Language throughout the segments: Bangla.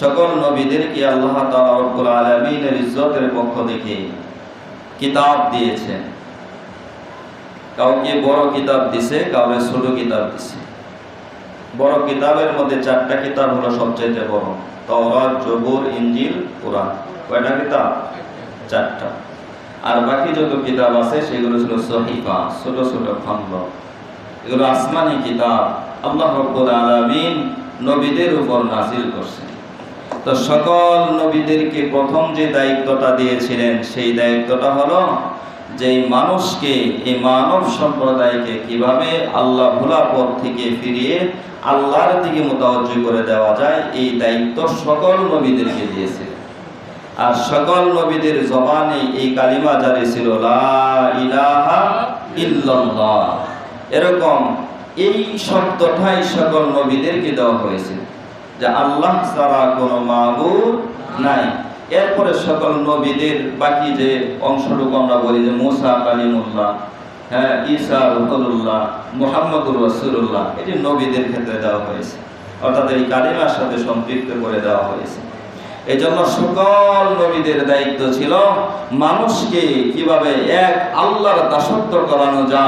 সকল নবীদেরকে আল্লাহ রব্বুল আলামিনের ইজ্জতের পক্ষ থেকে কিতাব দিয়েছেন। কাউকে বড় কিতাব দিছে, কাউকে ছোট কিতাব দিছে। বড় কিতাবের মধ্যে চারটা কিতাব হলো সবচেয়ে বড়। তওরাত, জবুর ইঞ্জিল কোরআন। কয়টা কিতাব? চারটা। আর বাকি যত কিতাব আছে, সেগুলো ছিল সহিফা, ছোট ছোট খণ্ড। এগুলো আসমানি কিতাব। আল্লাহ রব্বুল আলামিন নবীদের উপর নাজিল করছেন। তো সকল নবীদেরকে প্রথম যে দায়িত্বটা দিয়েছিলেন, সেই দায়িত্বটা হলো যে মানুষকে, এই মানব সম্প্রদায়কে কীভাবে আল্লাহ ভোলা পথ থেকে ফিরিয়ে আল্লাহর দিকে মোতাবজ্জ করে দেওয়া যায়, এই দায়িত্ব সকল নবীদেরকে দিয়েছে। আর সকল নবীদের জবানে এই কালিমা জারি ছিল এরকম এই শব্দটাই সকল নবীদেরকে দেওয়া হয়েছে। যে আল্লাহ ছাড়া কোনো নাই। এরপরে সকল নবীদের বাকি যে অংশটুকু আমরা বলি যে মোসা কালিমুল্লাহ হ্যাঁ ঈসা রুকুল্লাহ মোহাম্মদুর রসুল্লাহ এটি নবীদের ক্ষেত্রে দেওয়া হয়েছে। অর্থাৎ এই কালিমার সাথে সম্পৃক্ত করে দেওয়া হয়েছে। এজন্য সকল নবীদের দায়িত্ব ছিল মানুষকে কীভাবে এক আল্লাহর দাসত্ব করানো যা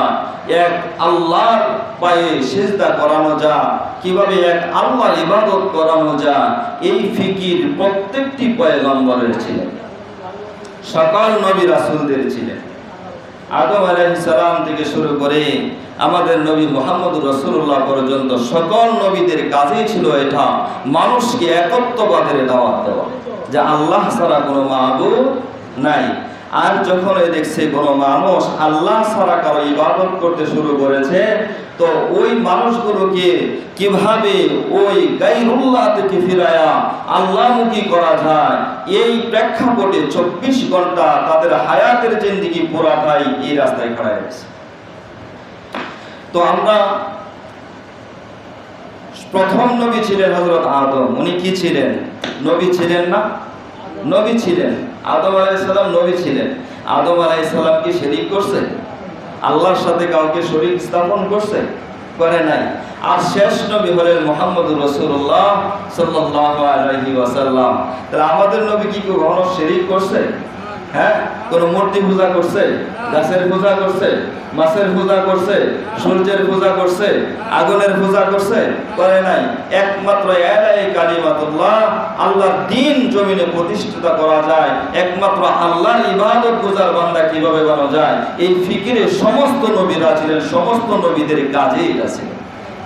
এক আল্লাহর পায়ে সেজদা করানো যা কীভাবে এক আল্লাহর ইবাদত করানো যা এই ফিকির প্রত্যেকটি পয়গম্বরের ছিলেন সকল নবী রাসূলদের ছিলেন আদম সালাম থেকে শুরু করে আমাদের নবী মোহাম্মদ রসুল্লাহ পর্যন্ত সকল নবীদের কাজেই ছিল এটা, মানুষকে একত্ববাদের দাওয়াত দেওয়া, যে আল্লাহ ছাড়া কোনো মাহবুব নাই। আর যখন দেখছে কোনো মানুষ আল্লাহ ছাড়া কারও ইবাদত করতে শুরু করেছে তো ওই মানুষগুলোকে কীভাবে ওই গাইরুল্লাহ থেকে ফিরায়া আল্লাহমুখী করা যায়, এই প্রেক্ষাপটে চব্বিশ ঘণ্টা তাদের হায়াতের জিন্দিগি পুরাটাই এই রাস্তায় খাড়া গেছে। তো আমরা প্রথম নবী ছিলেন হজরত আদম, উনি কি ছিলেন? নবী ছিলেন না? নবী ছিলেন। আদম আলাইসাল্লাম নবী ছিলেন। আদম আলাইসাল্লাম কি সেদিক করছে? আল্লাহর সাথে কাউকে শরীর স্থাপন করছে? করে নাই। আর শেষ নবী হলেন মোহাম্মদ রসুল্লাহ ওয়াসাল্লাম। তাহলে আমাদের নবী কি কখনো শেরিক করছে? হ্যাঁ? কোন মূর্তি পূজা করছে? গাছের পূজা করছে? মাছের পূজা করছে? সূর্যের পূজা করছে? আগুনের পূজা করছে? করে নাই। একমাত্র এলাই কালিমাতুল্লাহ আল্লাহর দিন জমিনে প্রতিষ্ঠিত করা যায়। একমাত্র আল্লাহর ইবাদত পূজার বান্দা কীভাবে বানানো যায়? এই ফিকিরে সমস্ত নবীরা ছিলেন সমস্ত নবীদের কাজেই ছিল।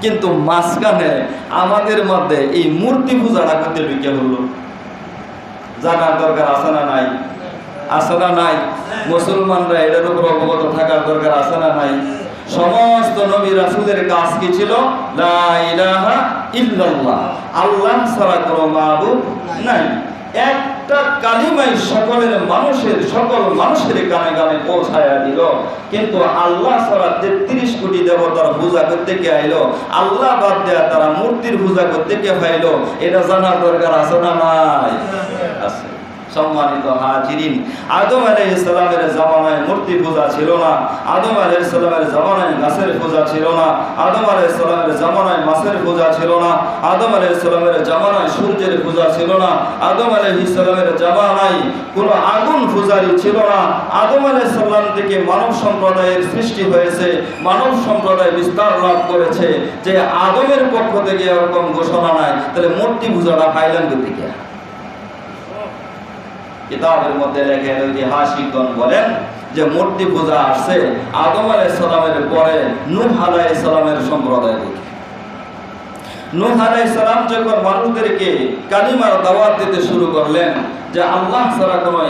কিন্তু মাঝখানে আমাদের মধ্যে এই মূর্তি পূজাটা করতে বিজ্ঞান হলো জানার দরকার আছে না নাই? আছে না নাই। মুসলমানরা এটার উপর অবগত থাকার দরকার আছে না নাই। সমস্ত নবী রাসূলের কাজ কি ছিল? আল্লাহ ছাড়া কোনো মাবুদ নাই। একটা কালিমাই সকলের মানুষের, সকল মানুষের কানে কানে পৌঁছায়া দিল। কিন্তু আল্লাহ ছাড়া তেত্রিশ কোটি দেবতার পূজা করতে কে আইলো? আল্লাহ বাদ দেয়া তারা মূর্তির পূজা করতে কে পাইলো? এটা জানার দরকার আছে না নাই? আছে। সম্মানিত হাজিরিন। আদম আলাই ইসলামের জামানায় মূর্তি পূজা ছিল না। আদম আলাই ইসলামের জামানায় গাছের পূজা ছিল না। আদম আলাই ইসলামের জামানায় মাছের পূজা ছিল না। আদম আলাই ইসলামের জামানায় সূর্যের পূজা ছিল না। আদম আলাই ইসলামের জামানায় কোনো আগুন পূজারি ছিল না। আদম আলাই সাল্লাম থেকে মানব সম্প্রদায়ের সৃষ্টি হয়েছে। মানব সম্প্রদায় বিস্তার লাভ করেছে যে আদমের পক্ষ থেকে এরকম ঘোষণা নাই। তাহলে মূর্তি পূজাটা পাইলেন দিকে কিতাবের মধ্যে লেখেন ঐতিহাসিকগণ বলেন যে মূর্তি পূজা আসছে, আদম আলাই সালামের পরে নূহ আলাই সালামের সম্প্রদায় থেকে। নূহ আলাই সালাম যখন মানুষদেরকে কালিমার দাওয়াত দিতে শুরু করলেন যে আল্লাহ ছাড়া কোনো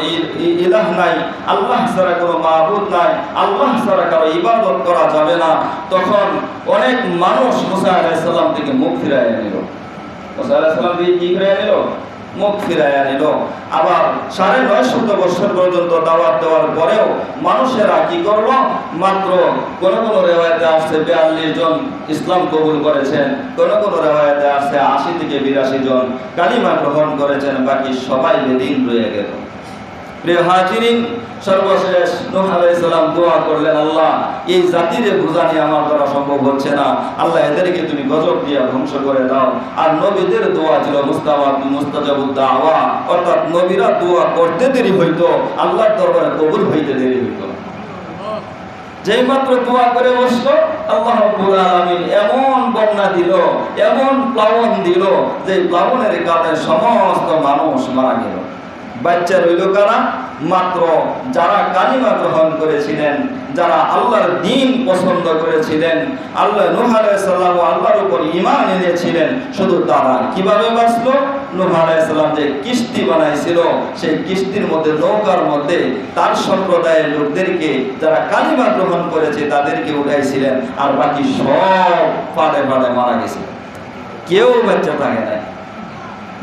ইলাহ নাই, আল্লাহ ছাড়া কোনো মাহবুদ নাই, আল্লাহ ছাড়া কারও ইবাদত করা যাবে না, তখন অনেক মানুষ মুসা সাল্লাম থেকে মুখ ফিরাইয়া নিল। মুসা আলাই সাল্লাম থেকে কি ফিরাইয়া নিল? মুখ ফিরাইয়া নিল। আবার সাড়ে নয় শত বছর পর্যন্ত দাওয়াত দেওয়ার পরেও মানুষেরা কি করল? মাত্র কোন কোন রেওয়ায়তে আসছে বিয়াল্লিশ জন ইসলাম কবুল করেছেন, কোন কোনো রেওয়ায়তে আসছে আশি থেকে বিরাশি জন কালিমা গ্রহণ করেছেন, বাকি সবাই বেদিন রয়ে গেল। প্রিয় হাজিরিন, সর্বশেষ নূহ আলাইহিস দোয়া করলেন, আল্লাহ, এই জাতিরে বোঝানি আমার দ্বারা সম্ভব হচ্ছে না। আল্লাহ, এদেরকে তুমি গজব দিয়া ধ্বংস করে দাও। আর নবীদের দোয়া ছিল মুস্তাবা মুস্তাজাবুদ দাওয়া, অর্থাৎ নবীরা দোয়া করতে দেরি হইতো, আল্লাহর দরবারে কবুল হইতে দেরি হইতো যেই মাত্র দোয়া করে বসল, আল্লাহ রাব্বুল আলামিন এমন বন্যা দিল, এমন প্লাবন দিল, যে প্লাবনের কারণে সমস্ত মানুষ মারা গেল। বাচ্চা রইল কারা? মাত্র যারা কালিমা গ্রহণ করেছিলেন, যারা আল্লাহর দিন পছন্দ করেছিলেন, আল্লাহ নূহ আলাইহিস আল্লাহর উপর ইমান এনেছিলেন, শুধু তারা কীভাবে বাঁচলো? নূহ আলাইহিস যে কিস্তি বানাইছিল, সেই কিস্তির মধ্যে, নৌকার মধ্যে তার সম্প্রদায়ের লোকদেরকে, যারা কালিমা গ্রহণ করেছে, তাদেরকে উঠাইছিলেন, আর বাকি সব পাড়ে পাড়ে মারা গেছিল কেউ বাচ্চা থাকে নাই।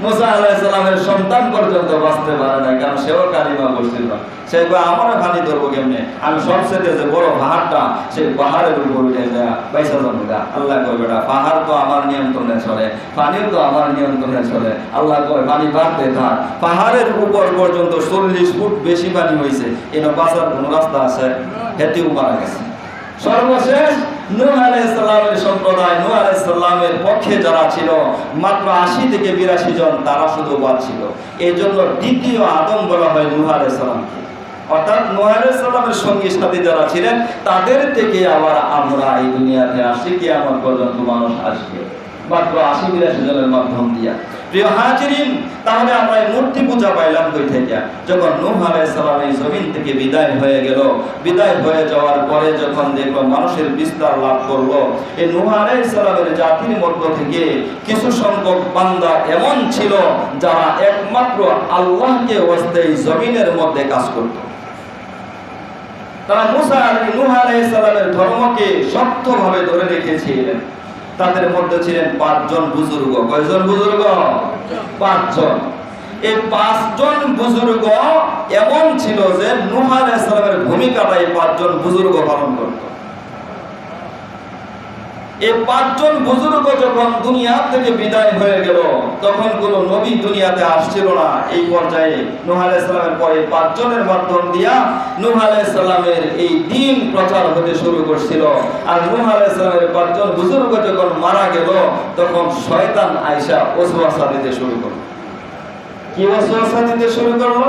মুসা আলাইসালামের সন্তান পর্যন্ত বাঁচতে পারে না কারণ সেও কালিমা বসছিল সে আমারও খালি ধরবো কেমনে? আমি সবচেয়ে যে বড় পাহাড়টা, সেই পাহাড়ের উপর উঠে পয়সা জমা আল্লাহ কয় পাহাড় তো আমার নিয়ন্ত্রণে চলে, পানিও তো আমার নিয়ন্ত্রণে চলে। আল্লাহ কয়, পানি বাড়তে থাক। পাহাড়ের উপর পর্যন্ত চল্লিশ ফুট বেশি পানি হয়েছে এটা বাঁচার কোনো রাস্তা আছে? হেঁটেও মারা গেছে। সর্বশেষ নূহ আলাইহিসসালামের সম্প্রদায়, নূহ আলাইহিসসালামের পক্ষে যারা ছিল, মাত্র আশি থেকে বিরাশি জন তারা শুধু বাঁচছিল এই জন্য দ্বিতীয় আদম বলা হয় নূহ আলাইহিসসালামকে অর্থাৎ নূহ আলাইহিসসালামের সঙ্গী সাথী যারা ছিলেন, তাদের থেকে আবার আমরা এই দুনিয়াতে আসি কি আমার পর্যন্ত মানুষ আসবে। মাত্র আশি বিরাশি জনের মাধ্যম দিয়া। প্রিয় হাজিরিন, তাহলে আমরা এই মূর্তি পূজা পাইলাম কই থেকে? যখন নূহ আলাইহিস সালাম এই জমিন থেকে বিদায় হয়ে গেল, বিদায় হয়ে যাওয়ার পরে যখন দেখল মানুষের বিস্তার লাভ করল, এই নূহ আলাইহিস সালামের জাতির মধ্য থেকে কিছু সংখ্যক বান্দা এমন ছিল যারা একমাত্র আল্লাহকে এই জমিনের মধ্যে কাজ করত। তারা মুসা আলী নূহ আলাইহিস সালামের ধর্মকে শক্তভাবে ধরে রেখেছিলেন। তাদের মধ্যে ছিলেন পাঁচজন বুজুর্গ। কয়জন বুজুর্গ? পাঁচজন। এই পাঁচজন বুজুর্গ এমন ছিল যে নূহ আলাইহিস সালামের ভূমিকাটা এই পাঁচজন বুজুর্গ পালন করত। এই পাঁচজন বুজুর্গ যখন দুনিয়া থেকে বিদায় হয়ে গেল, তখন কোনো নবী দুনিয়াতে আসছিল না। এই পর্যায়ে নূহ আলাইহিস সালামের পরে পাঁচজনের মাধ্যম দিয়া নূহ আলাইহিস সালামের এই দিন প্রচার হতে শুরু করছিল। আর নূহ আলাইহিস সালামের পাঁচজন বুজুর্গ যখন মারা গেল, তখন শয়তান আয়েশা ওসওয়াসা দিতে শুরু করল। কি ওয়াসওয়াসা দিতে শুরু করল?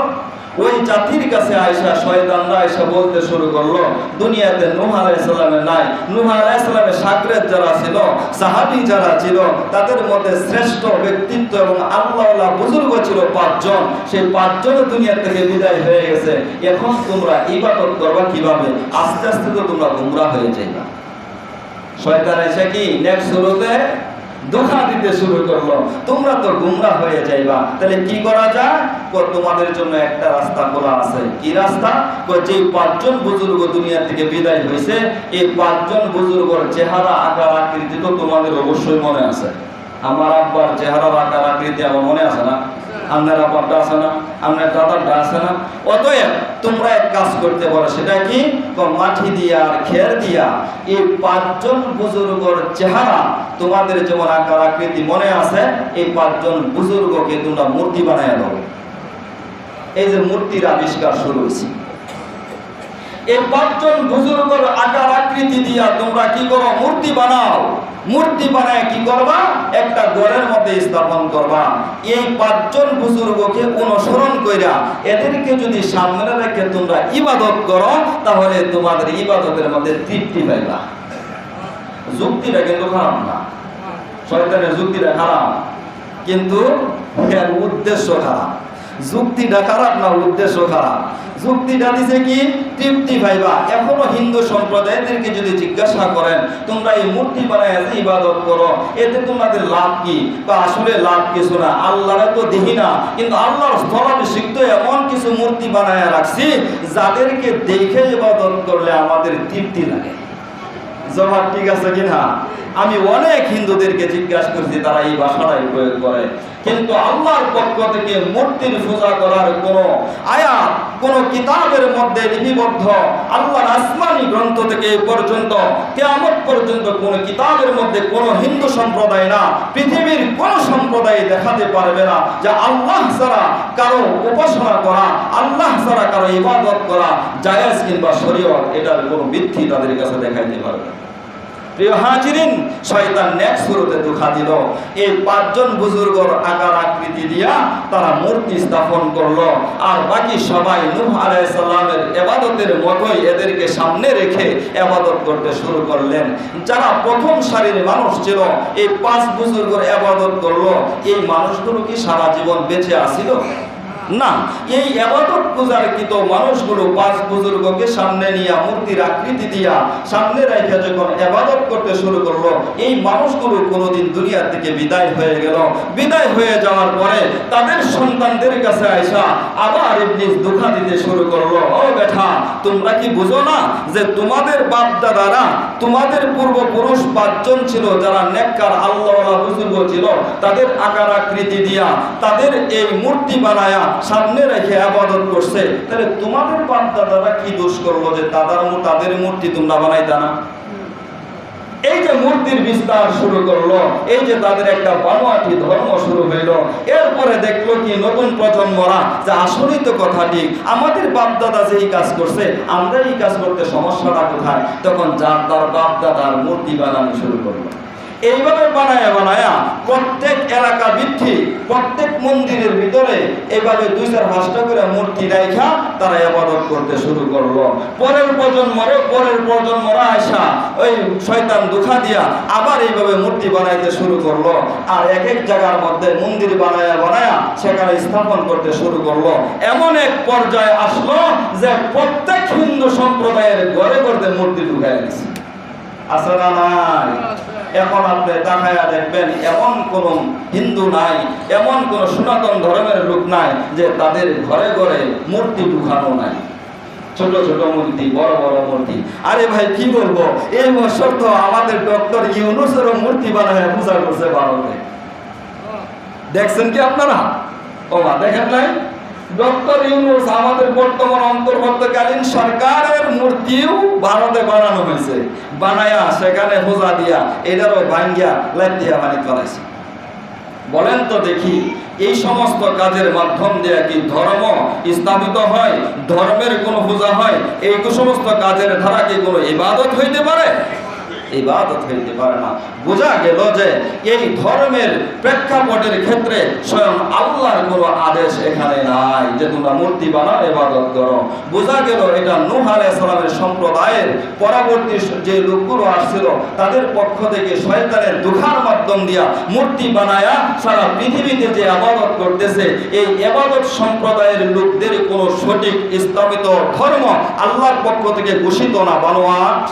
ওই জাতির কাছে আয়সা শয়তানরা আয়সা বলতে শুরু করল, দুনিয়াতে নূহ আলাইহিস সালামের নাই। নূহ আলাইহিস সালামের সাকরেত যারা ছিল, সাহাবী যারা ছিল, তাদের মধ্যে শ্রেষ্ঠ ব্যক্তিত্ব এবং আল্লাহওয়ালা বুজুর্গ ছিল পাঁচজন। সেই পাঁচজন দুনিয়া থেকে বিদায় হয়ে গেছে। এখন তোমরা ইবাদত করবা কীভাবে? আস্তে আস্তে তো তোমরা গুমরা হয়ে যাইবা। শয়তান এসে কি নেক্সট শুরুতে ধোকা দিতে শুরু করল। তোমরা তো গুমরা হয়ে যাইবা। তাহলে কি করা যায়? তোমাদের জন্য একটা রাস্তা খোলা আছে। কি রাস্তা? যে পাঁচজন বুজুর্গ দুনিয়া থেকে বিদায় হয়েছে এই পাঁচজন বুজুর্গর চেহারা, আকার, আকৃতি তো তোমাদের অবশ্যই মনে আছে। আমার আব্বার চেহারা আকার, আকৃতি আমার মনে আছে না? আপনার আব্বারটা আছে না, আপনার দাদারটা আছে না। অতএব তোমরা এক কাজ করতে পারো, সেটা কি? মাটি দিয়া আর খের দিয়া এই পাঁচজন বুজুর্গর চেহারা তোমাদের যেমন আকার আকৃতি মনে আছে, এই পাঁচজন বুজুর্গকে তোমরা মূর্তি বানায় দাও। এই যে মূর্তির আবিষ্কার শুরু হয়েছে। এই পাঁচজন বুজুর্গর আকার আকৃতি দিয়া তোমরা কি করো? মূর্তি বানাও। মূর্তি বানায় কি করবা? একটা ঘরের মধ্যে স্থাপন করবা। এই পাঁচজন বুজুর্গকে অনুসরণ কইরা এদেরকে যদি সামনে রেখে তোমরা ইবাদত করো, তাহলে তোমাদের ইবাদতের মধ্যে তৃপ্তি পাইবা। যুক্তিটা কিন্তু খারাপ না। শয়তানের যুক্তিটা খারাপ। কিন্তু এর উদ্দেশ্য খারাপ। যুক্তিটা খারাপ না উদ্দেশ্য খারাপ। যুক্তিটা দিছে কি? তৃপ্তি পাইবা। এখনও হিন্দু সম্প্রদায়দেরকে যদি জিজ্ঞাসা করেন, তোমরা এই মূর্তি বানায় যে ইবাদত করো, এতে তোমাদের লাভ কি? বা আসলে লাভ কিছু না। আল্লাহরে তো দেখি না, কিন্তু আল্লাহর স্থলাভিষিক্ত এমন কিছু মূর্তি বানায় রাখছি, যাদেরকে দেখে ইবাদত করলে আমাদের তৃপ্তি লাগে। জবাব ঠিক আছে কিনা? আমি অনেক হিন্দুদেরকে জিজ্ঞাসা করছি তারা এই ভাষাটাই প্রয়োগ করে কিন্তু আল্লাহর পক্ষ থেকে মূর্তির পূজা করার কোন আয়াত, কোন কিতাবের মধ্যে লিপিবদ্ধ আল্লাহর আসমানি গ্রন্থ থেকে পর্যন্ত, কেয়ামত পর্যন্ত কোন কিতাবের মধ্যে কোন হিন্দু সম্প্রদায় না, পৃথিবীর কোন সম্প্রদায় দেখাতে পারবে না যে আল্লাহ ছাড়া কারও উপাসনা করা, আল্লাহ ছাড়া কারও ইবাদত করা জায়েজ কিংবা শরীয়ত এটার কোনো বৃদ্ধি তাদের কাছে দেখাইতে পারবে না। প্রিয় হাজিরিন, শয়তান নেক শুরুতে দুঃখা দিল। এই পাঁচজন বুজুর্গর আকার আকৃতি দিয়া তারা মূর্তি স্থাপন করল। আর বাকি সবাই নূহ আলাইসাল্লামের এবাদতের মতোই এদেরকে সামনে রেখে এবাদত করতে শুরু করলেন। যারা প্রথম সারির মানুষ ছিল, এই পাঁচ বুজুর্গর এবাদত করল। এই মানুষগুলো কি সারা জীবন বেঁচে আসিল না, এই আবাদত পূজারকৃত মানুষগুলো পাঁচ বুজুর্গকে সামনে নিয়ে মূর্তির আকৃতি দিয়া সামনে রেখে যখন আবাদত করতে শুরু করল, এই মানুষগুলো কোনোদিন দুনিয়া থেকে বিদায় হয়ে গেল। বিদায় হয়ে যাওয়ার পরে তাদের সন্তানদের কাছে আইসা আবার ইবলিস দুঃখা দিতে শুরু করল, ও বেটা, তোমরা কি বুঝো না যে তোমাদের বাপ দাদারা তোমাদের পূর্বপুরুষ পাঁচজন ছিল যারা নেককার আল্লাহ বুজুর্গ ছিল, তাদের আকার আকৃতি দিয়া তাদের এই মূর্তি বানায়া সামনে রেখে আবাদত করছে। তাহলে তোমাদের বাপ দাদারা কি দোষ করল যে তাদের তাদের মূর্তি তোমরা বানাইতা না? এই যে মূর্তির বিস্তার শুরু করল, এই যে তাদের একটা বানোয়াটি ধর্ম শুরু হইল, এরপরে দেখল কি নতুন প্রজন্মরা যে আসলেই তো কথা ঠিক, আমাদের বাপদাদা যে এই কাজ করছে আমরা এই কাজ করতে সমস্যাটা কোথায়? তখন যার তার বাপদাদার মূর্তি বানানো শুরু করল। এইভাবে বানায়া বানায়া প্রত্যেক এলাকা ভিত্তিক প্রত্যেক মন্দিরের ভিতরে এইভাবে দুই চার পাঁচটা করে মূর্তি রাইখা তারা আবাদত করতে শুরু করল। পরের প্রজন্মরে, পরের প্রজন্মরা আসা ওই শয়তান দুঃখা দিয়া আবার এইভাবে মূর্তি বানাইতে শুরু করল। আর এক এক জায়গার মধ্যে মন্দির বানায়া বানায়া সেখানে স্থাপন করতে শুরু করল। এমন এক পর্যায়ে আসলো যে প্রত্যেক হিন্দু সম্প্রদায়ের ঘরে ঘরে মূর্তি ঢুকাই গেছে আসলে নাই? এখন আপনি তাকায়া দেখবেন, এমন কোন হিন্দু নাই, এমন কোন সনাতন ধর্মের লোক নাই যে তাদের ঘরে ঘরে মূর্তি ঢুকানো নাই। ছোট ছোট মূর্তি, বড় বড় মূর্তি। আরে ভাই, কি বলব? এই বছর তো আমাদের ডক্টর ইউনুসেরও মূর্তি বানায় পূজা করছে ভারতে। দেখছেন কি আপনারা? ও মা, দেখেন নাই? ডক্টর ইউনুস আমাদের বর্তমান অন্তর্বর্তীকালীন সরকারের মূর্তিও ভারতে বানানো হয়েছে। বানায়া সেখানে পূজা দিয়া এটারও ভাঙ্গিয়া লাইতিয়া বানিয়ে ফেলাইছে বলেন তো দেখি, এই সমস্ত কাজের মাধ্যম দিয়ে কি ধর্ম স্থাপিত হয়, ধর্মের কোনো পূজা হয়? এই সমস্ত কাজের ধারা কি কোনো ইবাদত হইতে পারে? ইবাদত হইতে পারে না। বোঝা গেল যে এই ধর্মের প্রেক্ষাপটের ক্ষেত্রে স্বয়ং আল্লাহর কোনো আদেশ এখানে নাই যে তোমরা মূর্তি বানাও, ইবাদত করো। বোঝা গেল এটা নূহ আলাইহিস সালামের সম্প্রদায়ের পরবর্তী যে লোকগুলো আসছিল, তাদের পক্ষ থেকে শয়তানের দুখার মাধ্যম দিয়া মূর্তি বানায়া সারা পৃথিবীতে যে আবাদত করতেছে, এই আবাদত সম্প্রদায়ের লোকদের কোনো সঠিক স্থাপিত ধর্ম আল্লাহর পক্ষ থেকে ঘোষিত না, বানোয়াট।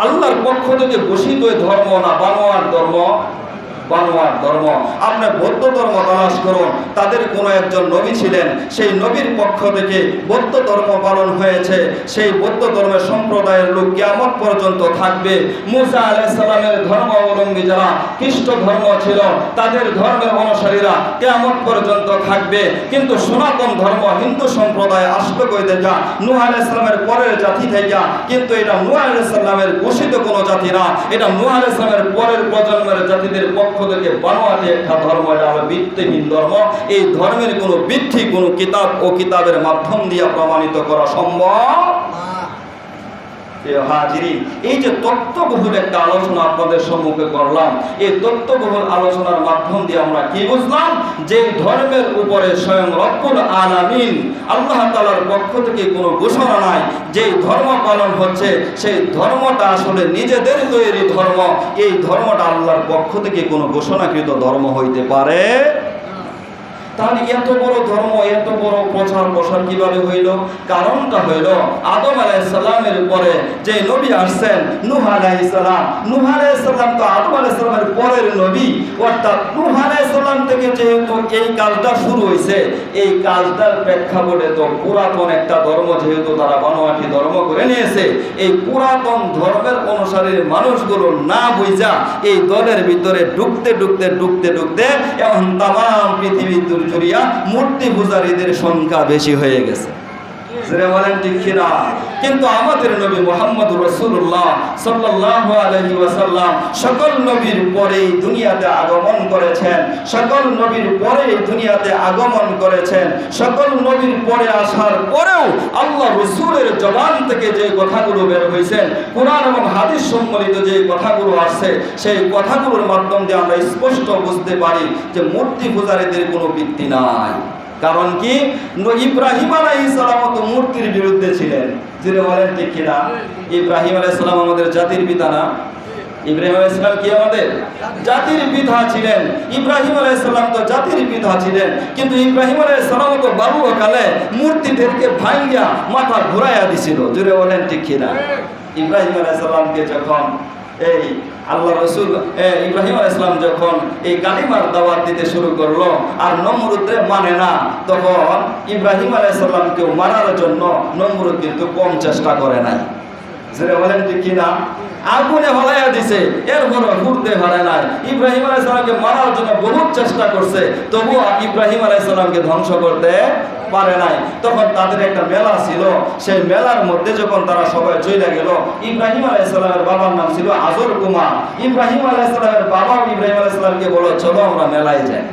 আল্লাহর পক্ষ থেকে ঘোষিত ধর্ম না বানোয়ার ধর্ম বানোয়ার ধর্ম। আপনি বৌদ্ধ ধর্ম তালাশ করুন। তাদের কোনো একজন নবী ছিলেন। সেই নবীর পক্ষ থেকে বৌদ্ধ ধর্ম পালন হয়েছে। সেই বৌদ্ধ ধর্মের সম্প্রদায়ের লোক কিয়ামত পর্যন্ত থাকবে। মুসা আলাইসাল্লামের ধর্ম অবলম্বী যারা খ্রিস্ট ধর্ম ছিল, তাদের ধর্মের অনুসারীরা কিয়ামত পর্যন্ত থাকবে। কিন্তু সনাতন ধর্ম, হিন্দু সম্প্রদায় আসলো কইতে যা। নূহ আলাইসাল্লামের পরের জাতি থেকে। কিন্তু এটা নূহ আলাইসাল্লামের ঘোষিত কোনো জাতি না। এটা নূহ আলাইসাল্লামের পরের প্রজন্মের জাতিদের পক্ষ থেকে বানোয়াটি একটা ধর্ম, এটা হলো ভিত্তিহীন ধর্ম। এই ধর্মের কোনো বৃদ্ধি কোনো কিতাব ও কিতাবের মাধ্যম দিয়ে প্রমাণিত করা সম্ভব এই যে তত্ত্ববহুল একটা আলোচনা আপনাদের সম্মুখে করলাম, এই তত্ত্ববহুল আলোচনার মাধ্যম দিয়ে আমরা কি বুঝলাম? যে ধর্মের উপরে স্বয়ং রব্বুল আলামিন, আল্লাহ তাআলার পক্ষ থেকে কোনো ঘোষণা নাই যে ধর্ম পালন হচ্ছে, সেই ধর্মটা আসলে নিজেদের তৈরি ধর্ম, এই ধর্মটা আল্লাহর পক্ষ থেকে কোনো ঘোষণাকৃত ধর্ম হইতে পারে তাহলে এত বড় ধর্ম, এত বড় প্রচার প্রসার কীভাবে হইল? কারণটা হইল আদম আলাইসাল্লামের উপরে যে নবী আসছেন, নুহ আলাইসাল্লাম নুহ আলাইসাল্লাম তো আদম আলাইসাল্লামের পরের নবী। অর্থাৎ নুহ আলাইসাল্লাম থেকে যেহেতু এই কাজটা শুরু হয়েছে এই কাজটার প্রেক্ষাপটে তো পুরাতন একটা ধর্ম যেহেতু তারা বানোয়াটি ধর্ম করে নিয়েছে, এই পুরাতন ধর্মের অনুসারীর মানুষগুলো না বুঝা এই দলের ভিতরে ঢুকতে ঢুকতে ঢুকতে ঢুকতে এখন তাম পৃথিবী জুড়িয়া মূর্তি পূজারীদের সংখ্যা বেশি হয়ে গেছে। আমাদের নবী সকল পরেই দুনিয়াতে আগমন করেছেন, সকল দুনিয়াতে আগমন করেছেন, সকল নবীর পরে আসার পরেও আল্লাহ রসুলের জবান থেকে যে কথাগুলো বের হয়েছেন কোরআন এবং হাদিস সম্বলিত যে কথাগুলো আসছে, সেই কথাগুলোর মাধ্যম দিয়ে আমরা স্পষ্ট বুঝতে পারি যে মূর্তি পূজারীদের কোনো ভিত্তি নাই। কারণ কি? ইব্রাহিম আলাইহিস সালাম তো মূর্তির বিরুদ্ধে ছিলেন। যিনি বলেন ঠিক কিনা? ইব্রাহিম আলাইহিস সালাম আমাদের জাতির পিতা না? ইব্রাহিম আলাইহিস সালাম কি আমাদের? জাতির পিতা ছিলেন। ইব্রাহিম আলাইহিস সালাম তো জাতির পিতা ছিলেন। কিন্তু ইব্রাহিম আলাইহিস সালাম তো বাল্যকালে মূর্তিদেরকে ভাঙ্গিয়া মাথা ঘুরাইয়া দিছিল। জুড়ে বলেন ঠিক কিনা? ইব্রাহিম আলাইহিস সালামকে যখন এই আল্লাহ রসুল ইব্রাহিম ইসলাম যখন এই কালিমার দাওয়াত দিতে শুরু করল আর নমরুদে মানে না, তখন ইব্রাহিম আলাইসাল্লামকেও মারার জন্য নমরুদ কিন্তু কম চেষ্টা করে নাই। যেটা বলেন ঠিক কিনা? আগুনে হলাইয়া দিছে এরপর ঘুরতে পারে নাই। ইব্রাহিম আলাইসাল্লামকে মারার জন্য বহুত চেষ্টা করছে, তবুও ইব্রাহিম আলাইসাল্লামকে ধ্বংস করতে পারে নাই। তখন তাদের একটা মেলা ছিল। সেই মেলার মধ্যে যখন তারা সবাই চলে গেল, ইব্রাহিম আলাইসালামের বাবার নাম ছিল আজর কুমার ইব্রাহিম আলাইসালামের বাবা ইব্রাহিম আলাইসালামকে বলো চলো আমরা মেলায় যাই।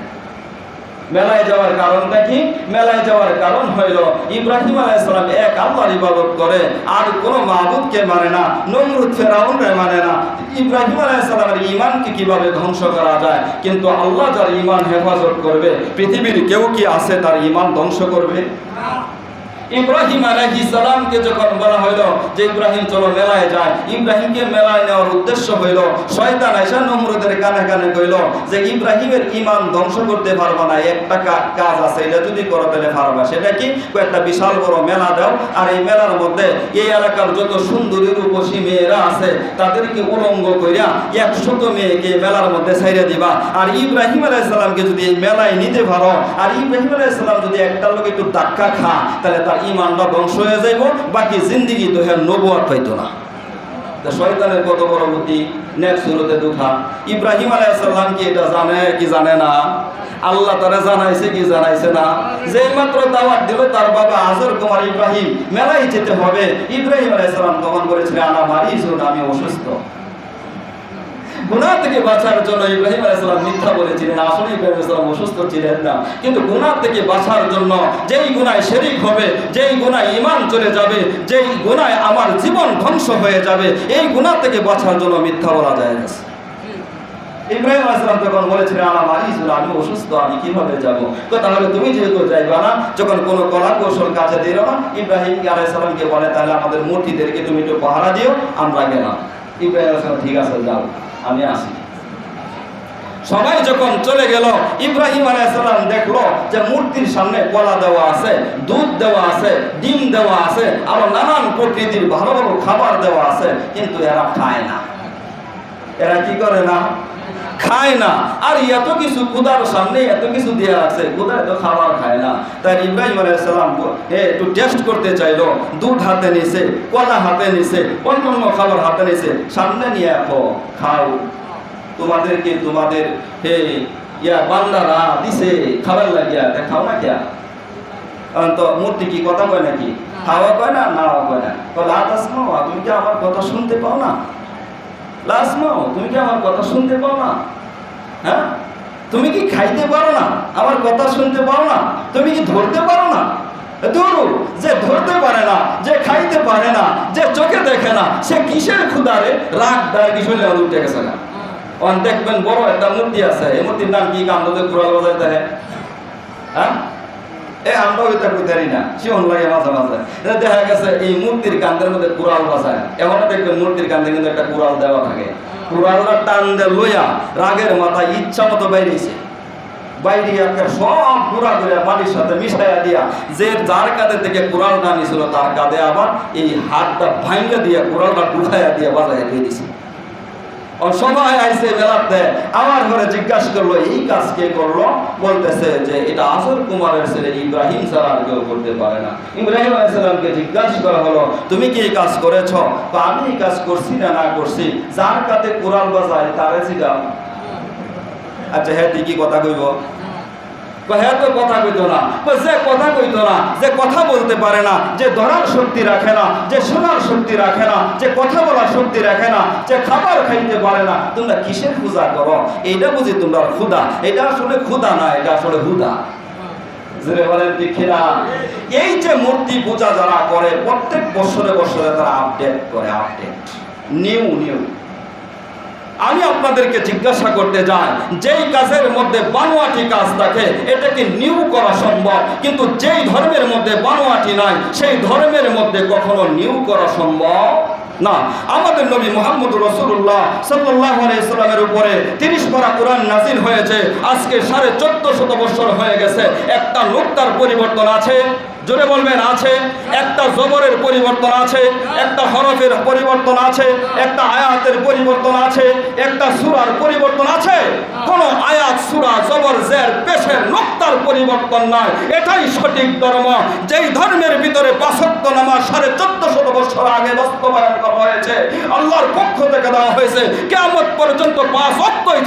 মেলায় যাওয়ার কারণটা কি? মেলায় যাওয়ার কারণ হইল, ইব্রাহিম আলাইসালাম এক আল্লাহর ইবাদত করে, আর কোনো মাহবুদকে মানে না, নমরুদ ফেরাউনরে মানে না। ইব্রাহিম আলাইসালামের ইমানকে কীভাবে ধ্বংস করা যায়? কিন্তু আল্লাহ যার ইমান হেফাজত করবে, পৃথিবীর কেউ কি আছে তার ইমান ধ্বংস করবে? ইব্রাহিম আলাইহিস সালামকে যখন বলা হইল যে ইব্রাহিম, চলো মেলায় যায় ইব্রাহিমকে মেলায় নেওয়ার উদ্দেশ্য হইল, শয়তান আয়েশা নমরুদের কানে কানে কইল যে ইব্রাহিমের ঈমান ধ্বংস করতে পারবা না, একটা কা- কাজ আছে, এটা যদি করো তাহলে পারবা। সেটা কি? একটা বিশাল বড় মেলা দাও, আর এই মেলার মধ্যে এই এলাকার যত সুন্দরী রূপসী মেয়েরা আছে, তাদেরকে উলঙ্গ কইরা একশত মেয়েকে মেলার মধ্যে ছাইরা দিবা। আর ইব্রাহিম আলাইহিস সালামকে যদি এই মেলায় নিতে পারো, আর ইব্রাহিম আলাইহিস সালাম যদি একটা লোক একটু ধাক্কা খা, তাহলে তার ইমানটা ধ্বংস হয়ে যাইব, বাকি জিন্দিগি তো হ্যাঁ পাইতো না। শয়তানের কত সুরতে ইব্রাহিম আলাইসাল্লাম কি এটা জানে কি জানে না? আল্লাহ তারা জানাইছে কি জানাইছে না? যেই মাত্র দাওয়াত দিল, তার বাবা আজর কুমার ইব্রাহিম মেলায় যেতে হবে। ইব্রাহিম আলাইসাল্লাম তখন বলেছিলেন আনা মারি আমি অসুস্থ। গুনাহ থেকে বাঁচার জন্য ইব্রাহিম আলাইসালাম মিথ্যা বলেছিলেন, আসলে ইব্রাহিম আলাইসালাম অসুস্থ ছিলেন না। কিন্তু গুনাহ থেকে বাঁচার জন্য যেই গুনায় শরিক হবে, যেই গুনায় ইমান চলে যাবে, যেই গুনায় আমার জীবন ধ্বংস হয়ে যাবে, এই গুনাহ থেকে বাঁচার জন্য মিথ্যা বলা যায় না। ইব্রাহিম আলাইসালাম তখন বলেছিলেন আমার মারি আমি অসুস্থ, আমি কীভাবে যাব? তাহলে তুমি যেহেতু যাইবা না, যখন কোনো কলা কৌশল কাজে দিল না, ইব্রাহিম আলাইসালামকে বলে, তাহলে আমাদের মূর্তিদেরকে তুমি একটু পাহারা দিও, আমরা গেলাম। ইব্রাহিম আলাইসালাম ঠিক আছে, যাও। আমি আসি। সবাই যখন চলে গেল, ইব্রাহিম আলাইসাল্লাম দেখল যে মূর্তির সামনে কলা দেওয়া আছে, দুধ দেওয়া আছে, ডিম দেওয়া আছে, আরও নানান প্রকৃতির ভালো ভালো খাবার দেওয়া আছে, কিন্তু এরা খায় না। এরা কি করে না? খায় না। আর এত কিছু কুদার সামনে এত কিছু দেওয়া আছে কুদা এত খাবার খায় না। তাই ইব্রাহিম আলাইসালাম একটু টেস্ট করতে চাইলো। দুধ হাতে নিছে কলা হাতে নিছে অন্য অন্য খাবার হাতে নিছে সামনে নিয়ে এখন খাও। তোমাদেরকে তোমাদের হে ইয়া বান্দারা দিছে খাবার লাগিয়া খাও না কিয়া? তো মূর্তি কি কথা কয় নাকি? খাওয়া কয় না নাওয়া কয় না? লাতাসমাও তুমি কি আমার কথা শুনতে পাও না? লাসমাও তুমি কি আমার কথা শুনতে পাও না? হ্যাঁ? তুমি কি খাইতে পারো না? আমার কথা শুনতে পারো না? তুমি কি ধরতে পারো না? ধরু যে ধরতে পারে না, যে খাইতে পারে না, যে চোখে দেখে না, সে কিসের ক্ষুদারে রাগ ডায়াবেটিস হলে উঠে গেছে না? অন, দেখবেন বড় একটা মূর্তি আছে, এই মূর্তির নাম কি? আমাদের কুড়াল বাজাইতে হয়। হ্যাঁ? এ, আমরা ওইটা বুঝারি না। শিওন লাগে মাঝে মাঝে। দেখা গেছে এই মূর্তির কান্দের মধ্যে কুড়াল বাজায় এমন দেখবেন মূর্তির কান্দে কিন্তু একটা কুড়াল দেওয়া থাকে। কুড়ালটা টান লইয়া রাগের মাথায় ইচ্ছা মতো বাইরেছে বাইরে সব পুরা করে মাটির সাথে মিশাইয়া দিয়া, যে যার কাঁধে থেকে কোরআনটা নিছিল, তার কাঁধে আবার এই হাতটা ভাঙ্গা দিয়া কোরআনটা ঢুকাইয়া দিয়া বাজাইয়া দিয়ে দিছে। সবাই আইসে মেলাতে আমার ঘরে জিজ্ঞাসা করল, এই কাজ কে করল? বলতেছে যে, এটা আসর কুমারের ছেলে ইব্রাহিম ছাড়া কেউ করতে পারে না। ইব্রাহিম আলাইসালামকে জিজ্ঞাসা করা হলো, তুমি কি এই কাজ করেছ? তো আমি এই কাজ করছি না না করছি। যার কাতে কোরআন বাজায়, তারে জিগাও। আচ্ছা হ্যাঁ কি কথা কইব। হ্যাঁ কথা কইতো না। যে কথা কইতো না। যে কথা বলতে পারে না। যে ধরার শক্তি রাখে না, যে শোনার শক্তি রাখে না, যে কথা বলার শক্তি রাখে না, যে খাবার খাইতে পারে না। তোমরা কিসের পূজা করো? এইটা বুঝি তোমরা ক্ষুদা এটা আসলে ক্ষুদা না, এটা আসলে হুদা। জুড়ে বলেন না এই যে মূর্তি পূজা যারা করে, প্রত্যেক বছরে বছরে তারা আপডেট করে আপডেট নিউ নিউ। আমি আপনাদেরকে জিজ্ঞাসা করতে যাই, যেই কাজের মধ্যে বানোয়াটি কাজ থাকে এটাকে নিউ করা সম্ভব? কিন্তু যেই ধর্মের মধ্যে বানোয়াটি নাই, সেই ধর্মের মধ্যে কখনো নিউ করা সম্ভব না। আমাদের নবী মোহাম্মদ রসুল্লাহ সাল্লাহ উপরে তিরিশ পারা কোরআন নাজিল হয়েছে। আজকে সাড়ে চোদ্দ শত বছর হয়ে গেছে। একটা নোক্তার পরিবর্তন আছে। জোরে বলবেন, আছে। একটা জবরের পরিবর্তন আছে, একটা হরফের পরিবর্তন আছে, একটা আয়াতের পরিবর্তন আছে, একটা সুরার পরিবর্তন আছে। কোন আয়াত, সুরা, জবর, জের, পেশের নোক্তার পরিবর্তন নাই। এটাই সঠিক ধর্ম। যেই ধর্মের ভিতরে পাঁচত্ব নামাজ সাড়ে চোদ্দ শত বছর আগে বাস্তবায়ন করা হয়েছে, আল্লাহর পক্ষ থেকে দেওয়া হয়েছে কেমন পর্যন্ত পাঁচ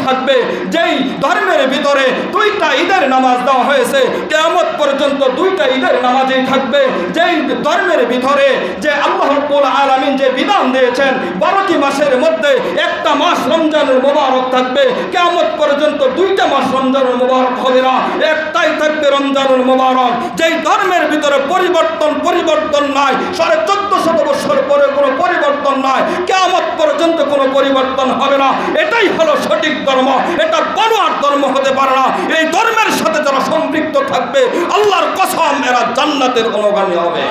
থাকবে। যেই ধর্মের ভিতরে দুইটা ঈদের নামাজ দেওয়া হয়েছে কেমন পর্যন্ত দুইটা ঈদের নামাজেই থাকবে। যেই ধর্মের ভিতরে যে আল্লাহ আলমিন যে বিধান দিয়েছেন, বারোটি মাসের মধ্যে একটা মাস রমজানের মোবারক থাকবে। কেমন পর্যন্ত একটাই থাকবে রমজানুল মোবারক। যেই ধর্মের ভিতরে পরিবর্তন পরিবর্তন নাই, সাড়ে চোদ্দ শত বছর পরিবর্তন নাই কেমন পর্যন্ত কোনো পরিবর্তন হবে না। এটাই হলো সঠিক ধর্ম। এটা বনোয়ার ধর্ম হতে পারে না। এই ধর্মের সাথে যারা সম্পৃক্ত থাকবে, আল্লাহর কসম, এরা জান্নাতের অনুগামী হবে।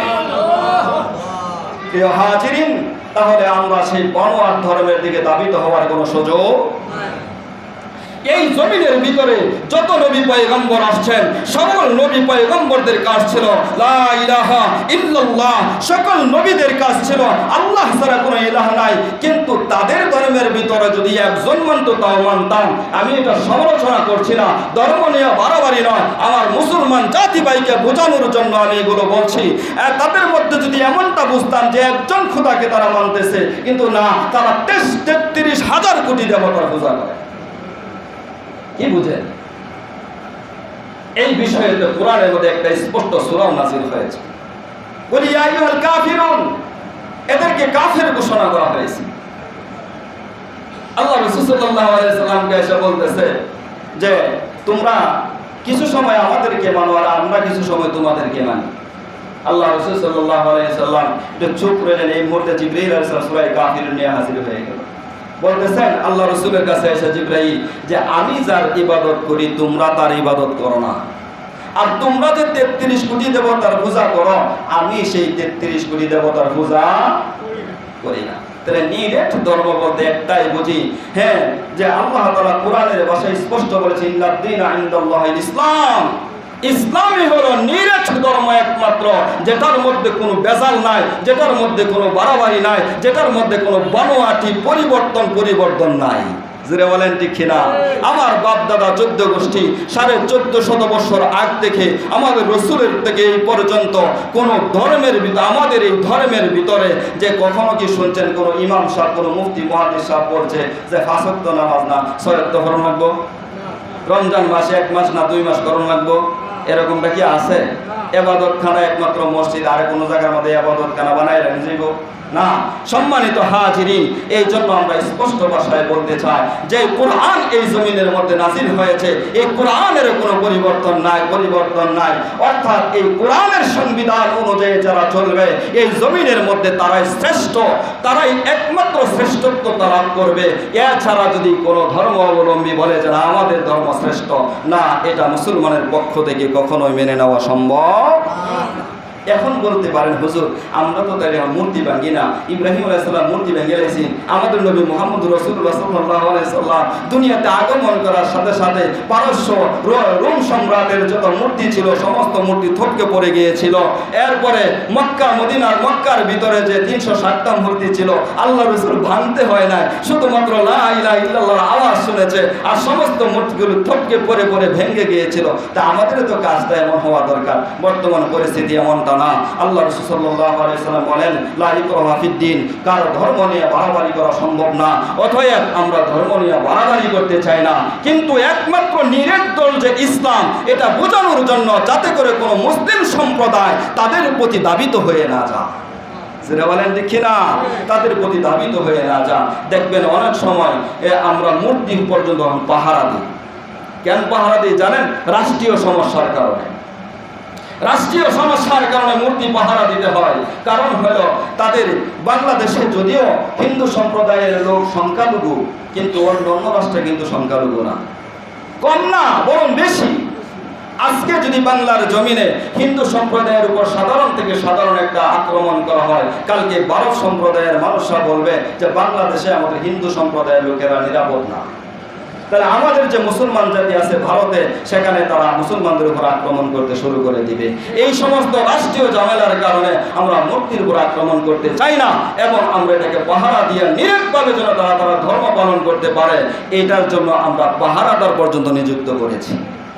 হাজিরিন, তাহলে আমরা সেই বনোয়ার ধর্মের দিকে দাবিত হওয়ার কোনো সুযোগ এই জমিনের ভিতরে যত নবী পয়গম্বর আসছেন, সকল নবী পয়গম্বরদের কাজ ছিল ইলাহা ইল্লাল্লাহ, সকল নবীদের কাজ ছিল, আল্লাহ ছাড়া কোনো ইলাহ নাই। কিন্তু তাদের ধর্মের ভিতরে যদি একজন মানত, তাও মানতাম। আমি এটা সমালোচনা করছি না। ধর্ম নিয়ে বাড়াবাড়ি নয়। আমার মুসলমান জাতি ভাইকে বোঝানোর জন্য আমি এগুলো বলছি। তাদের মধ্যে যদি এমনটা বুঝতাম যে একজন খোদাকে তারা মানতেছে, কিন্তু না, তারা তেত্রিশ হাজার কোটি দেবতার পূজা করে। কি বুঝেন? এই বিষয়ে কোরআনের মধ্যে একটা স্পষ্ট সুরাও নাজিল হয়েছে। বলি, ইয়া আইয়ুহাল কাফিরুন! এদেরকে কাফের ঘোষণা করা হয়েছে। আল্লাহ রাসূল এসে বলতেছে যে, তোমরা কিছু সময় আমাদেরকে মানো আর আমরা কিছু সময় তোমাদেরকে মানি। আল্লাহ রাসূল সাল্লাল্লাহু আলাইহি সাল্লাম একটু চুপ রইলেন এই মুহূর্তে জিবরাইল আলাইহিস সালাম সূরা নিয়ে হাজির হয়ে গেল। বলতেছেন, আল্লাহ রসুলের কাছে এসে জিব্রাহিম যে আমি যার ইবাদত করি, তোমরা তার ইবাদত করো না। আর তোমরা যে তেত্রিশ কোটি দেবতার পূজা করো, আমি সেই তেত্রিশ কোটি দেবতার পূজা করি না। হ্যাঁ ইসলাম। ইসলামই হলো যেটার মধ্যে কোনো বেজাল নাই, যেটার মধ্যে কোনো বাড়াবাড়ি নাই, যেটার মধ্যে কোনো বানোয়াটি পরিবর্তন পরিবর্তন নাই। আমার বাপ দাদা চোদ্দ গোষ্ঠী সাড়ে চোদ্দ শত বছর আগ থেকে আমাদের রসুলের থেকে এই পর্যন্ত কোন ধর্মের ভিতরে আমাদের এই ধর্মের ভিতরে যে কখনো কি শুনছেন কোনো ইমাম সাহ কোনো মুফতি মহাদিস সাহ পড়ছে যে ফাঁসত্ব নামাজ না সৈয়ত্ব হরণ লাগবো? রমজান মাসে এক মাস না দুই মাস করণ লাগবো? এরকমটা কি আছে? এবাদত খানা একমাত্র মসজিদ, আর কোনো জায়গার মধ্যে এবাদত খানা বানাই রাখি যাইব? না। সম্মানিত হাজিরিন এই জন্য আমরা স্পষ্ট ভাষায় বলতে চাই যে কোরআন এই জমিনের মধ্যে নাজিল হয়েছে। এই কোরআনের কোনো পরিবর্তন নাই পরিবর্তন নাই। অর্থাৎ এই কোরআনের সংবিধান অনুযায়ী যারা চলবে, এই জমিনের মধ্যে তারাই শ্রেষ্ঠ, তারাই একমাত্র শ্রেষ্ঠত্ব লাভ করবে। এছাড়া যদি কোনো ধর্ম অবলম্বী বলে যে আমাদের ধর্ম শ্রেষ্ঠ, না, এটা মুসলমানের পক্ষ থেকে কখনোই মেনে নেওয়া সম্ভব এখন বলতে পারেন, হুজুর, আমরা তো তাহলে মূর্তি ভাঙি না। ইব্রাহিম আলাইসাল্লাম মূর্তি ভেঙে লাইছি আমাদের নবী মোহাম্মদ রসুল্লাহ সাল্লাহ আলাইসাল্লাম দুনিয়াতে আগমন করার সাথে সাথে পারস্য রোম সম্রাটের যত মূর্তি ছিল, সমস্ত মূর্তি থটকে পড়ে গিয়েছিল। এরপরে মক্কা, মদিনার মক্কার ভিতরে যে তিনশো ষাটটা মূর্তি ছিল, আল্লাহ রসুল ভাঙতে হয় না শুধুমাত্র লা ইলাহা আওয়াজ শুনেছে আর সমস্ত মূর্তিগুলো থটকে পড়ে পড়ে ভেঙে গিয়েছিল। তা আমাদের তো কাজটা এমন হওয়া দরকার। বর্তমান পরিস্থিতি এমনটা না আল্লাহ রসুল বলেন লা ইকরাহা ফিদ্দিন কার ধর্ম নিয়ে বাড়াবাড়ি করা সম্ভব না। অতএব আমরা ধর্ম নিয়ে বাড়াবাড়ি করতে চাই না। কিন্তু একমাত্র নিরেদ্দল যে ইসলাম এটা বোঝানোর জন্য যাতে করে কোনো মুসলিম সম্প্রদায় তাদের প্রতি দাবিত হয়ে না যায়। বলেন দেখি না তাদের প্রতি দাবিত হয়ে না যা দেখবেন অনেক সময় এ, আমরা মূর্তি পর্যন্ত পাহারা দিই। কেন পাহারা দিই জানেন? রাষ্ট্রীয় সমস্যার কারণে। রাষ্ট্রীয় সমস্যার কারণে মূর্তি পাহারা দিতে হয়। কারণ হলো, তাদের বাংলাদেশে যদিও হিন্দু সম্প্রদায়ের লোক সংখ্যালঘু, কিন্তু অন্য অন্য রাষ্ট্রে কিন্তু সংখ্যালঘু না। কম না, বরং বেশি। আজকে যদি বাংলার জমিনে হিন্দু সম্প্রদায়ের উপর সাধারণ থেকে সাধারণ একটা আক্রমণ করা হয়, কালকে ভারত সম্প্রদায়ের মানুষরা বলবে যে, বাংলাদেশে আমাদের হিন্দু সম্প্রদায়ের লোকেরা নিরাপদ না। তাহলে আমাদের যে মুসলমান জাতি আছে ভারতে, সেখানে তারা মুসলমানদের উপর আক্রমণ করতে শুরু করে দিবে। এই সমস্ত রাষ্ট্রীয় ঝামেলার কারণে আমরা মূর্তির উপর আক্রমণ করতে চাই না এবং আমরা এটাকে পাহারা দিয়ে নিরেকভাবে যেন তারা তারা ধর্ম পালন করতে পারে, এটার জন্য আমরা পাহারাদার পর্যন্ত নিযুক্ত করেছি।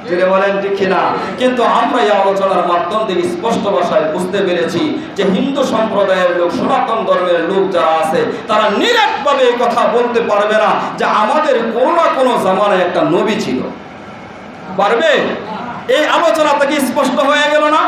যেটা বলেন, ঠিক না কিন্তু আমরা এই আলোচনার মাধ্যম থেকে স্পষ্ট ভাষায় বুঝতে পেরেছি যে হিন্দু সম্প্রদায়ের লোক, সনাতন ধর্মের লোক যারা আছে, তারা নিরাটভাবে এই কথা বলতে পারবে না যে আমাদের কোনো না কোনো জামানায় একটা নবী ছিল। পারবে? এই আলোচনা থেকে স্পষ্ট হয়ে গেল না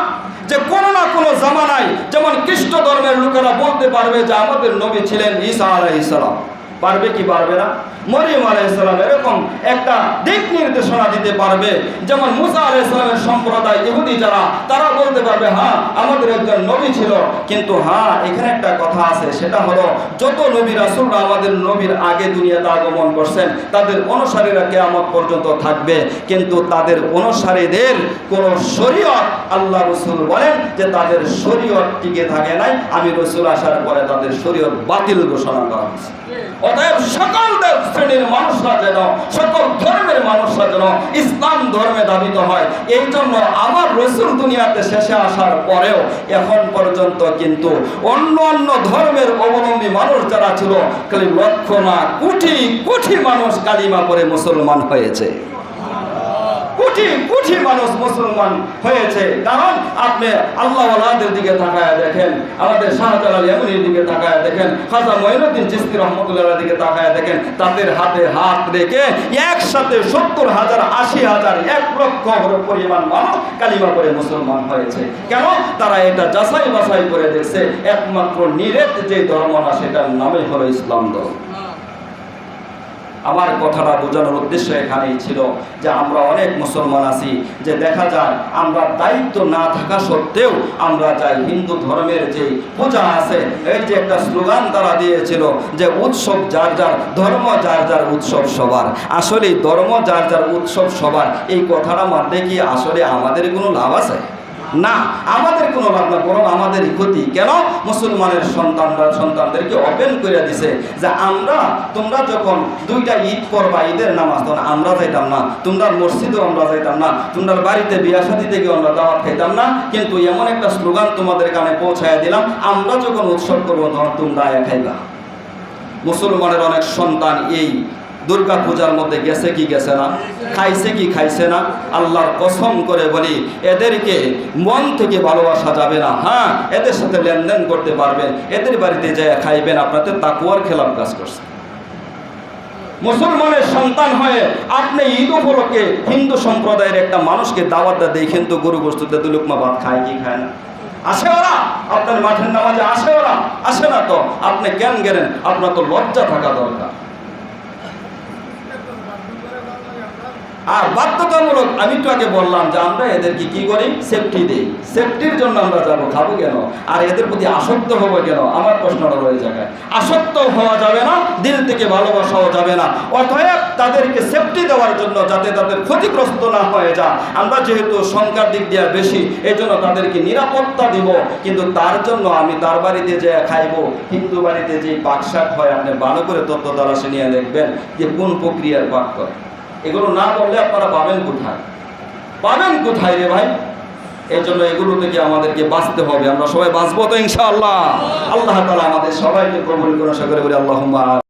যে কোনো না কোনো জামানায় যেমন খ্রিস্ট ধর্মের লোকেরা বলতে পারবে যে আমাদের নবী ছিলেন ঈসা আলাইহিস সালাম। পারবে কি পারবে না? মরিয়ম আলাইসালাম এরকম একটা দিক নির্দেশনা দিতে পারবে। যেমন মুসা আলাইসালামের সম্প্রদায়, ইহুদি যারা, তারা বলতে পারবে হ্যাঁ আমাদের একজন নবী ছিল। কিন্তু হ্যাঁ এখানে একটা কথা আছে, সেটা হলো যত নবী রাসুলরা আমাদের নবীর আগে দুনিয়াতে আগমন করছেন, তাদের অনুসারীরা কেয়ামত পর্যন্ত থাকবে। কিন্তু তাদের অনুসারীদের কোনো শরীয়ত আল্লাহ রসুল বলেন যে তাদের শরীয়ত টিকে থাকে নাই। আমি রসুল আসার পরে তাদের শরীয়ত বাতিল ঘোষণা করা হয়েছে। অতএব সকল শ্রেণির মানুষরা যেন, সকল ধর্মের মানুষরা যেন ইসলাম ধর্মে দাবিত হয়। এই জন্য আমার রসুল দুনিয়াতে শেষে আসার পরেও এখন পর্যন্ত কিন্তু অন্য অন্য ধর্মের অবলম্বী মানুষ যারা ছিল, খালি লক্ষ না, কোটি কোটি মানুষ কালিমা করে মুসলমান হয়েছে। কোটি কোটি মানুষ মুসলমান হয়েছে। কারণ আপনি আল্লাহ আল্লাহদের দিকে তাকায় দেখেন, আমাদের শাহজালাল এমনির দিকে তাকায় দেখেন, খাজা মঈনুদ্দিন চিস্তি রহমতুল্লাহ দিকে তাকায় দেখেন, তাদের হাতে হাত রেখে একসাথে সত্তর হাজার, আশি হাজার, এক লক্ষ পরিমাণ মানুষ কালিমা করে মুসলমান হয়েছে। কেন? তারা এটা যাচাই বাছাই করে দেখছে, একমাত্র নিরেট যে ধর্ম না, সেটার নামে হলো ইসলাম ধর্ম। আমার কথাটা বোঝানোর উদ্দেশ্য এখানেই ছিল যে আমরা অনেক মুসলমান আছি, যে দেখা যায় আমরা দায়িত্ব না থাকা সত্ত্বেও আমরা যাই হিন্দু ধর্মের যে পূজা আছে, এই যে একটা স্লোগান তারা দিয়েছিল যে উৎসব যার যার, ধর্ম যার যার উৎসব সবার। আসলে ধর্ম যার যার উৎসব সবার, এই কথাটা মানতে কি আসলে আমাদের কোনো লাভ আছে? না, আমাদের কোনো লাভ না, বরং আমাদেরই ক্ষতি। কেন? মুসলমানের সন্তানরা সন্তানদেরকে ওপেন করে দিছে যে আমরা, তোমরা যখন দুইটা ঈদ করবা, ঈদের নামাজ, তখন আমরা যাইতাম না। তোমরা মসজিদেও আমরা যাইতাম না। তোমরা বাড়িতে বিয়া শাদী থেকে আমরা দাওয়াত খাইতাম না। কিন্তু এমন একটা স্লোগান তোমাদের কানে পৌঁছায় দিলাম, আমরা যখন উৎসব করব, তখন তোমরা খাইবা। মুসলমানের অনেক সন্তান এই দুর্গা পূজার মধ্যে গেছে কি গেছে না? খাইছে কি খাইছে না? আল্লাহর কসম করে বলি, এদেরকে মন থেকে ভালোবাসা যাবে না। হ্যাঁ এদের সাথে লেনদেন করতে পারবেন, এদের বাড়িতে যে খাইবেন আপনাদের তাকুয়ার খেলাপ কাজ করছে। মুসলমানের সন্তান হয়ে আপনি ঈদ উপলক্ষে হিন্দু সম্প্রদায়ের একটা মানুষকে দাওয়াত দেয় কিন্তু গরু বস্তুতে দুলুকমা ভাত খায় কি খায় না? আসে ওরা? আপনার মাঠের নামাজে আসে ওরা? আসে না তো? আপনি কেন গেলেন? আপনার তো লজ্জা থাকা দরকার। আর বাধ্যতামূলক আমি একটু আগে বললাম যে আমরা এদেরকে কি করি? সেফটি দিই। সেফটির জন্য আমরা যাব, খাব কেন? আর এদের প্রতি আসক্ত হব কেন? আমার প্রশ্নটা রয়ে জায়গায় আসক্ত হওয়া যাবে না, দিল থেকে ভালোবাসাও যাবে না। অতএব তাদেরকে সেফটি দেওয়ার জন্য যাতে তাদের ক্ষতিগ্রস্ত না হয়ে যায়। আমরা যেহেতু সংখ্যার দিক দিয়ে বেশি এই জন্য তাদেরকে নিরাপত্তা দিব। কিন্তু তার জন্য আমি তার বাড়িতে যে খাইবো, হিন্দু বাড়িতে যে পাক শাক হয়, আপনি ভালো করে তত্ত্ব সে নিয়ে দেখবেন যে কোন প্রক্রিয়ার পাক করে এগুলো না করলে আপনারা পাবেন কোথায়? পাবেন কোথায় রে ভাই? এর জন্য এগুলো থেকে আমাদেরকে বাঁচতে হবে? আমরা সবাই বাঁচবো তো ইনশাআল্লাহ। আল্লাহ তালা আমাদের সবাইকে কবুল করে আশা করে বলি আল্লাহ